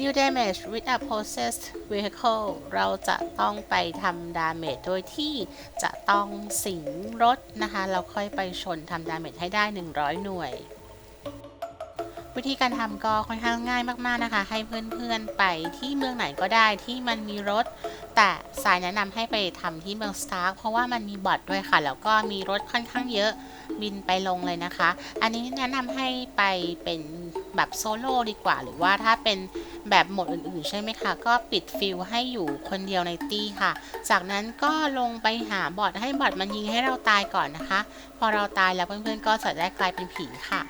New damage with a possessed vehicle เราจะต้องไปทำ damage โดยที่จะต้องสิงรถนะคะ เราค่อยไปชนทำ damage ให้ได้ 100 หน่วย วิธีการทำก็ค่อนข้างง่ายมากๆนะคะ ให้เพื่อนๆไปที่เมืองไหนก็ได้ที่มันมีรถ แต่สายแนะนำให้ไปทำที่เมืองสตาร์เพราะว่ามันมีบอทด้วยค่ะ แล้วก็มีรถค่อนข้างเยอะบินไปลงเลยนะคะ อันนี้แนะนำให้ไปเป็นแบบโซโล่ดีกว่า หรือว่าถ้าเป็นแบบโหมดอื่นๆ ใช่ไหมคะ ก็ปิดฟิลให้อยู่คนเดียวในตี้ค่ะ จากนั้นก็ลงไปหาบอทให้บอทมันยิงให้เราตายก่อนนะคะ พอเราตายแล้วเพื่อนๆก็จะได้กลายเป็นผีค่ะ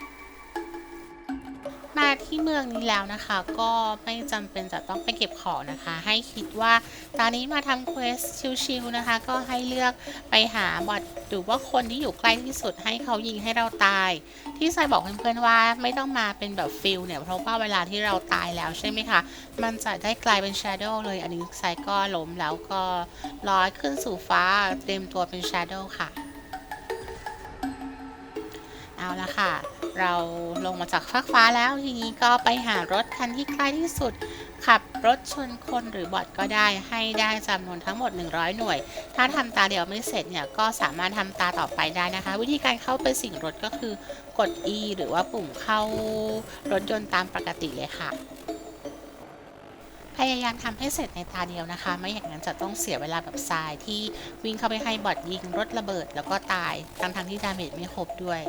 มาที่เมืองนี้แล้วนะคะ ก็ไม่จำเป็นจะต้องไปเก็บของนะคะ ให้คิดว่าตอนนี้มาทำเควสชิลๆนะคะ ก็ให้เลือกไปหาบอทหรือว่าคนที่อยู่ใกล้ที่สุดให้เขายิงให้เราตาย ที่ไซบอกเพื่อนๆว่าไม่ต้องมาเป็นแบบฟิลเนี่ยเพราะว่าเวลาที่เราตายแล้วใช่ไหมคะมันจะได้กลายเป็น Shadow เลยอันนี้ไซก็ล้มแล้วก็ลอยขึ้นสู่ฟ้าเตรียมตัวเป็น Shadow ค่ะ เอาละค่ะ เราลงมาจากฟากฟ้าแล้วทีนี้ก็ไปหารถคันที่ใกล้ที่สุด ขับรถชนคนหรือบอทก็ได้ให้ได้จำนวนทั้งหมด 100 หน่วย ถ้าทำตาเดียวไม่เสร็จเนี่ยก็สามารถทำตาต่อไปได้นะคะ วิธีการเข้าไปสิ่งรถก็คือกด E หรือว่าปุ่มเข้ารถยนต์ตามปกติเลยค่ะพยายามทำให้เสร็จในตาเดียวนะคะ ไม่อย่างนั้นจะต้องเสียเวลาแบบทรายที่วิ่งเข้าไปให้บอทยิงรถระเบิดแล้วก็ตายทั้งทงๆที่ดาเมจไม่ครบด้วย